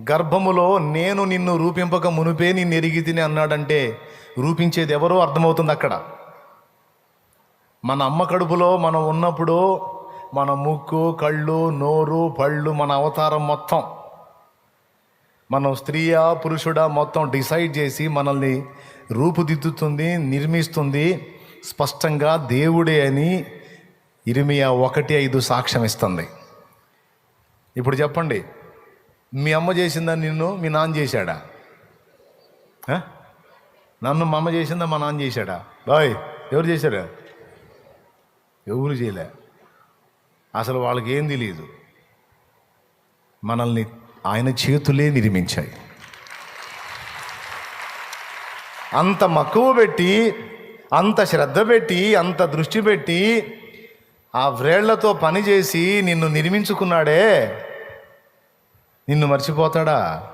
గర్భములో నేను నిన్ను రూపింపక మునిపే నిన్ను ఎరిగి తిని అన్నాడంటే రూపించేది ఎవరో అర్థమవుతుంది అక్కడ. మన అమ్మ కడుపులో మనం ఉన్నప్పుడు మన ముక్కు కళ్ళు నోరు పళ్ళు మన అవతారం మొత్తం మనం స్త్రీయా పురుషుడా మొత్తం డిసైడ్ చేసి మనల్ని రూపుదిద్దుతుంది నిర్మిస్తుంది. స్పష్టంగా దేవుడే అని ఇరిమియా ఒకటి ఐదు సాక్ష్యం ఇస్తుంది ఇప్పుడు చెప్పండి మీ అమ్మ చేసిందా నిన్ను? మీ నాన్న చేశాడా? నన్ను మా అమ్మ చేసిందా మా నాన్న చేశాడా? బాయ్ ఎవరు చేశారు? ఎవరు చేయలే. అసలు వాళ్ళకి ఏం తెలియదు మనల్ని ఆయన చేతులే నిర్మించాయి. అంత మక్కువ పెట్టి అంత శ్రద్ధ పెట్టి అంత దృష్టి పెట్టి ఆ వ్రేళ్ళతో పనిచేసి నిన్ను నిర్మించుకున్నాడే నిన్ను మర్చిపోతాడా?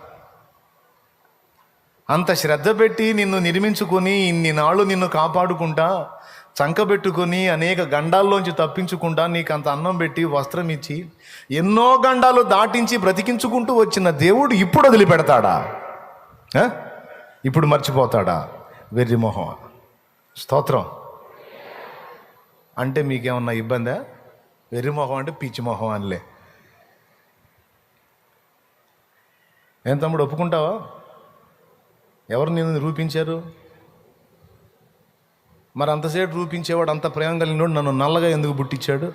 అంత శ్రద్ధ పెట్టి నిన్ను నిర్మించుకొని ఇన్ని నాళ్ళు నిన్ను కాపాడుకుంటా చంకబెట్టుకొని అనేక గండాల్లోంచి తప్పించుకుంటా నీకు అంత అన్నం పెట్టి వస్త్రం ఇచ్చి ఎన్నో గండాలు దాటించి బ్రతికించుకుంటూ వచ్చిన దేవుడు ఇప్పుడు వదిలిపెడతాడా? ఇప్పుడు మర్చిపోతాడా? వెర్రి మొహం. స్తోత్రం. అంటే మీకేమన్నా ఇబ్బందా? వెర్రి మొహం అంటే పిచ్చి మొహం అనిలే. ఏం తమ్ముడు ఒప్పుకుంటావా? ఎవరు నిన్ను రూపించారు? మరి అంతసేపు రూపించేవాడు అంత ప్రేమ కలిగినోడు నన్ను నల్లగా ఎందుకు పుట్టించాడు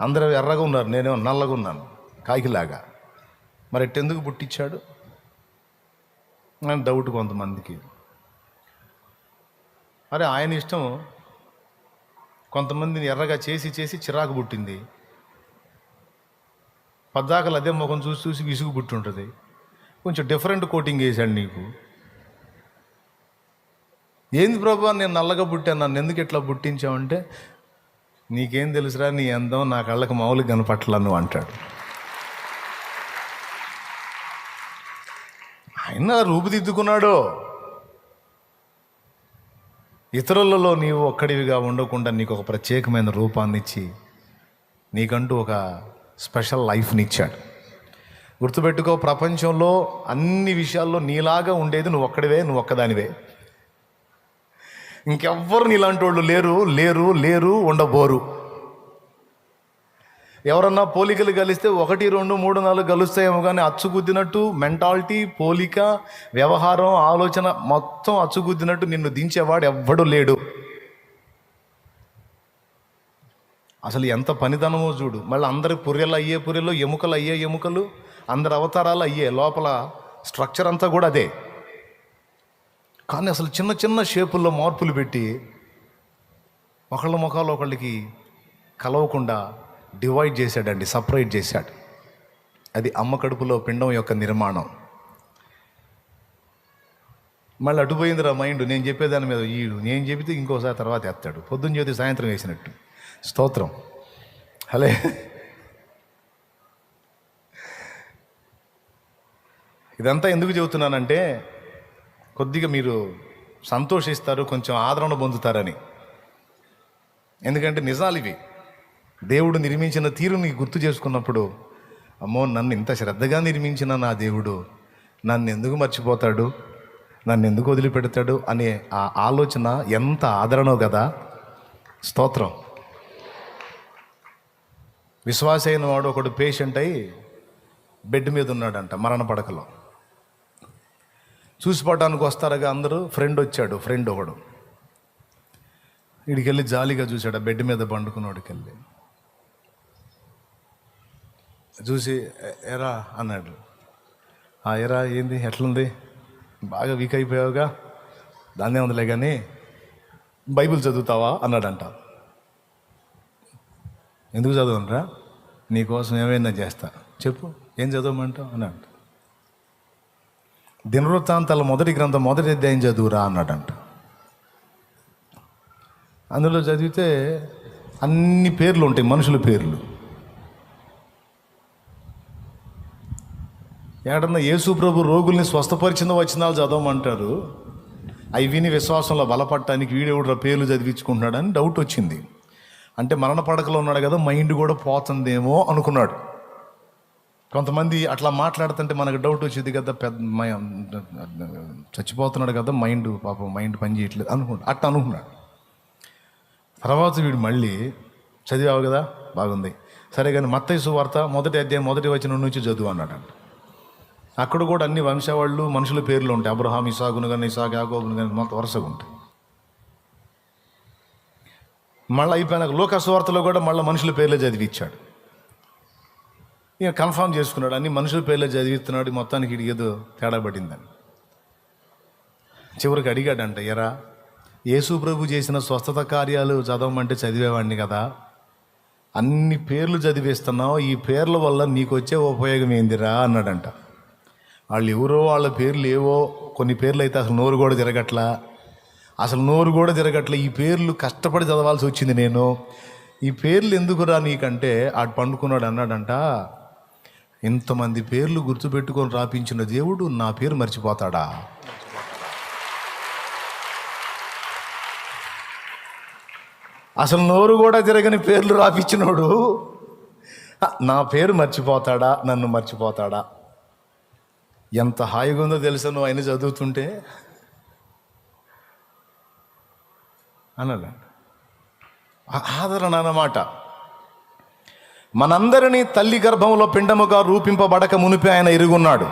అందరూ ఎర్రగా ఉన్నారు నేనేమో నల్లగా ఉన్నాను కాకిలాగా. మరి ఎట్టెందుకు పుట్టించాడు అని డౌట్ కొంతమందికి. అరే ఆయన ఇష్టం కొంతమందిని ఎర్రగా చేసి చేసి చిరాకు పుట్టింది. పద్దాకలు అదే ముఖం చూసి చూసి విసుగు పుట్టుంటుంది. కొంచెం డిఫరెంట్ కోటింగ్ వేసాడు నీకు. ఏంది ప్రభా నేను నల్లగా పుట్టాను నన్ను ఎందుకు ఇట్లా పుట్టించావంటే నీకేం తెలుసురా నీ అందం నా కళ్ళకు మామూలుగా కనపట్ల నువ్వు అంటాడు. ఆయన రూపుదిద్దుకున్నాడు. ఇతరులలో నీవు ఒక్కడివిగా ఉండకుండా నీకు ఒక ప్రత్యేకమైన రూపాన్నిచ్చి నీకంటూ ఒక స్పెషల్ లైఫ్ని ఇచ్చాడు. గుర్తుపెట్టుకో ప్రపంచంలో అన్ని విషయాల్లో నీలాగా ఉండేది నువ్వు ఒక్కడివే నువ్వు ఒక్కదానివే. ఇంకెవ్వరు నీలాంటి వాళ్ళు లేరు లేరు లేరు ఉండబోరు. ఎవరన్నా పోలికలు కలిస్తే ఒకటి రెండు మూడు నాలుగు కలుస్తాయేమో కానీ అచ్చుగుద్దినట్టు మెంటాలిటీ పోలిక వ్యవహారం ఆలోచన మొత్తం అచ్చుగుద్దినట్టు నిన్ను దించేవాడు ఎవ్వడు లేడు. అసలు ఎంత పనితనమో చూడు. మళ్ళీ అందరి పుర్రెలు అయ్యే పుర్రెలు ఎముకలు అయ్యే ఎముకలు అందరి అవతారాలు అయ్యే లోపల స్ట్రక్చర్ అంతా కూడా అదే. కానీ అసలు చిన్న చిన్న షేపుల్లో మార్పులు పెట్టి ఒకళ్ళ ముఖాలు ఒకళ్ళకి కలవకుండా డివైడ్ చేశాడండి సపరేట్ చేశాడు. అది అమ్మ కడుపులో పిండం యొక్క నిర్మాణం. మళ్ళీ అటుపోయిందిరా మైండ్ నేను చెప్పేదాని మీద ఈడు నేను చెబితే ఇంకోసారి తర్వాత ఎత్తాడు. పొద్దున్న చేతి సాయంత్రం వేసినట్టు. స్తోత్రం హలే ఇదంతా ఎందుకు చెబుతున్నానంటే కొద్దిగా మీరు సంతోషిస్తారు కొంచెం ఆదరణ పొందుతారని. ఎందుకంటే నిజాలు ఇవి. దేవుడు నిర్మించిన తీరుని గుర్తు చేసుకున్నప్పుడు అమ్మో నన్ను ఇంత శ్రద్ధగా నిర్మించిన నా దేవుడు నన్ను ఎందుకు మర్చిపోతాడు? నన్ను ఎందుకు వదిలిపెడతాడు? అనే ఆ ఆలోచన ఎంత ఆదరణో కదా. స్తోత్రం. విశ్వాస అయిన వాడు ఒకడు పేషెంట్ అయి బెడ్ మీద ఉన్నాడంట మరణ పడకలో. చూసిపోవటానికి వస్తారుగా అందరూ ఫ్రెండ్ వచ్చాడు ఫ్రెండ్ ఒకడు. వీడికెళ్ళి జాలీగా చూశాడు ఆ బెడ్ మీద పండుకున్నోడికి వెళ్ళి చూసి ఎరా అన్నాడు. ఆ ఎరా ఏంది ఎట్లుంది? బాగా వీక్ అయిపోయావుగా? దాన్నే ఉందిలే కానీ బైబిల్ చదువుతావా? అన్నాడంట. ఎందుకు చదవనరా నీకోసం ఏమైనా చేస్తా. చెప్పు. ఏం చదవమంటావు? అన్నాడు దినవృత్తాంతాల మొదటి గ్రంథం మొదటి అధ్యాయం చదువురా అన్నాడంట. అందులో చదివితే అన్ని పేర్లు ఉంటాయి మనుషుల పేర్లు. ఏడన్నా యేసు ప్రభు రోగుల్ని స్వస్థపరిచిన వచనాలు చదవమంటారు. అవి విని విశ్వాసంలో బలపడటానికి వీడెవడు పేర్లు చదివించుకుంటున్నాడని డౌట్ వచ్చింది. అంటే మరణ పడకలో ఉన్నాడు కదా మైండ్ కూడా పోతుందేమో అనుకున్నాడు. కొంతమంది అట్లా మాట్లాడుతుంటే మనకు డౌట్ వచ్చేది కదా పెద్ద చచ్చిపోతున్నాడు కదా మైండ్ పాపం మైండ్ పని చేయట్లేదు అనుకున్నాడు. అట్లా అనుకున్నాడు. తర్వాత వీడు మళ్ళీ చదివావు కదా బాగుంది. సరే కానీ మత్తయి సువార్త మొదటి అధ్యాయం మొదటి వచ్చిన నుంచి చదువు అన్నాడు అక్కడ కూడా అన్ని వంశవాళ్ళు మనుషుల పేర్లు ఉంటాయి. అబ్రహాం ఇసాగును కానీ ఇసాగ్ యాగోబును కానీ మొత్తం వరుసగా ఉంటాయి. మళ్ళీ అయిపోయినాక లోక సువార్తలో కూడా మళ్ళీ మనుషుల పేర్లే చదివిచ్చాడు. ఇక కన్ఫామ్ చేసుకున్నాడు అన్ని మనుషుల పేర్లే చదివిస్తున్నాడు మొత్తానికి ఇది ఏదో తేడా పడిందని. చివరికి అడిగాడంట ఎరా యేసు ప్రభు చేసిన స్వస్థత కార్యాలు చదవమంటే చదివేవాడిని కదా. అన్ని పేర్లు చదివేస్తున్నావు ఈ పేర్ల వల్ల నీకు వచ్చే ఉపయోగం ఏందిరా అన్నాడంట. వాళ్ళు ఎవరో వాళ్ళ పేర్లు ఏవో కొన్ని పేర్లు అయితే అసలు నోరు కూడా తిరగట్లా. అసలు నోరు కూడా తిరగట్లే. ఈ పేర్లు కష్టపడి చదవాల్సి వచ్చింది నేను. ఈ పేర్లు ఎందుకురా నీకంటే? ఆడు పండుకున్నాడు అన్నాడంట. ఇంతమంది పేర్లు గుర్తుపెట్టుకొని రాపించిన దేవుడు నా పేరు మర్చిపోతాడా? అసలు నోరు కూడా తిరగని పేర్లు రాపించినోడు నా పేరు మర్చిపోతాడా? నన్ను మర్చిపోతాడా? ఎంత హాయిగా ఉందో తెలుసా నువ్వు ఆయన చదువుతుంటే? అన్నాడు. ఆదరణ అన్నమాట. మనందరినీ తల్లి గర్భంలో పిండముగా రూపింపబడక మునిపి ఆయన ఎరుగున్నాడు.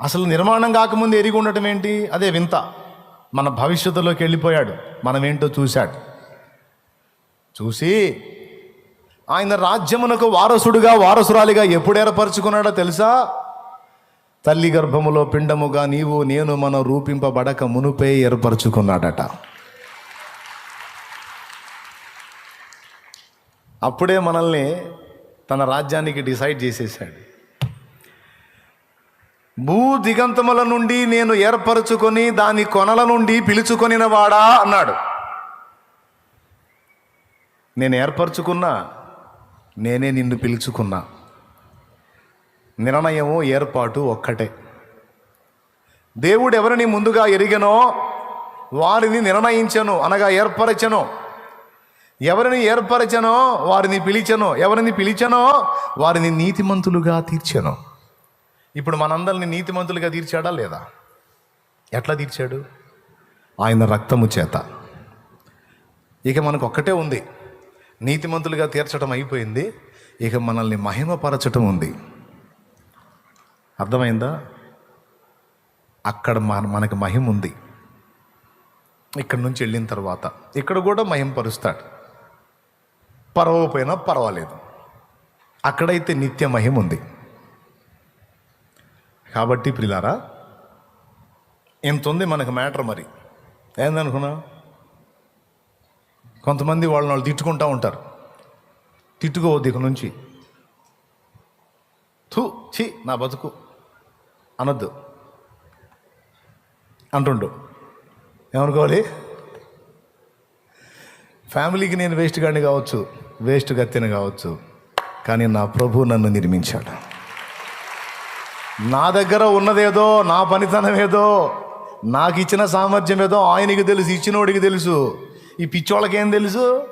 అసలు నిర్మాణం కాకముందు ఎరిగి ఉండటం ఏంటి? అదే వింత. మన భవిష్యత్తులోకి వెళ్ళిపోయాడు. మనం ఏంటో చూశాడు. చూసి ఆయన రాజ్యమునకు వారసుడుగా వారసురాలిగా ఎప్పుడు ఏర్పరచుకున్నాడో తెలుసా? తల్లి గర్భములో పిండముగా నీవు నేను మనం రూపింపబడక మునుపే ఏర్పరచుకున్నాడట. అప్పుడే మనల్ని తన రాజ్యానికి డిసైడ్ చేసేసాడు భూ దిగంతముల నుండి నేను ఏర్పరచుకొని దాని కొనల నుండి పిలుచుకొనిన వాడా అన్నాడు. నేను ఏర్పరచుకున్నా నేనే నిన్ను పిలుచుకున్నా. నిర్ణయము ఏర్పాటు ఒక్కటే. దేవుడు ఎవరిని ముందుగా ఎరిగనో వారిని నిర్ణయించను అనగా ఏర్పరచను. ఎవరిని ఏర్పరచనో వారిని పిలిచను ఎవరిని పిలిచనో వారిని నీతిమంతులుగా తీర్చను. ఇప్పుడు మనందరిని నీతిమంతులుగా తీర్చాడా లేదా? ఎట్లా తీర్చాడు? ఆయన రక్తము చేత. ఇక మనకు ఒక్కటే ఉంది. నీతిమంతులుగా తీర్చడం అయిపోయింది. ఇక మనల్ని మహిమపరచటం ఉంది. అర్థమైందా? అక్కడ మన మనకు మహిమ ఉంది. ఇక్కడ నుంచి వెళ్ళిన తర్వాత ఇక్కడ కూడా మహింపరుస్తాడు పర్వపోయినా పర్వాలేదు. అక్కడైతే నిత్య మహిమ ఉంది. కాబట్టి ప్రిలారా ఇంత ఉంది మనకు మ్యాటర్ మరి. ఏందనుకున్నా కొంతమంది వాళ్ళని వాళ్ళు తిట్టుకుంటూ ఉంటారు. తిట్టుకోవద్దు ఇక నుంచి. థూ ఛీ నా బతుకు. అనొద్దు. అంటుండు. ఏమనుకోవాలి? ఫ్యామిలీకి నేను వేస్ట్ గాడిని కావచ్చు వేస్ట్ గత్తెని కావచ్చు కానీ నా ప్రభు నన్ను నిర్మించాడు. నా దగ్గర ఉన్నదేదో నా పనితనం ఏదో నాకు ఇచ్చిన సామర్థ్యం ఏదో ఆయనకి తెలుసు ఇచ్చినోడికి తెలుసు. ఈ పిచ్చోళ్ళకేం ఏం తెలుసు?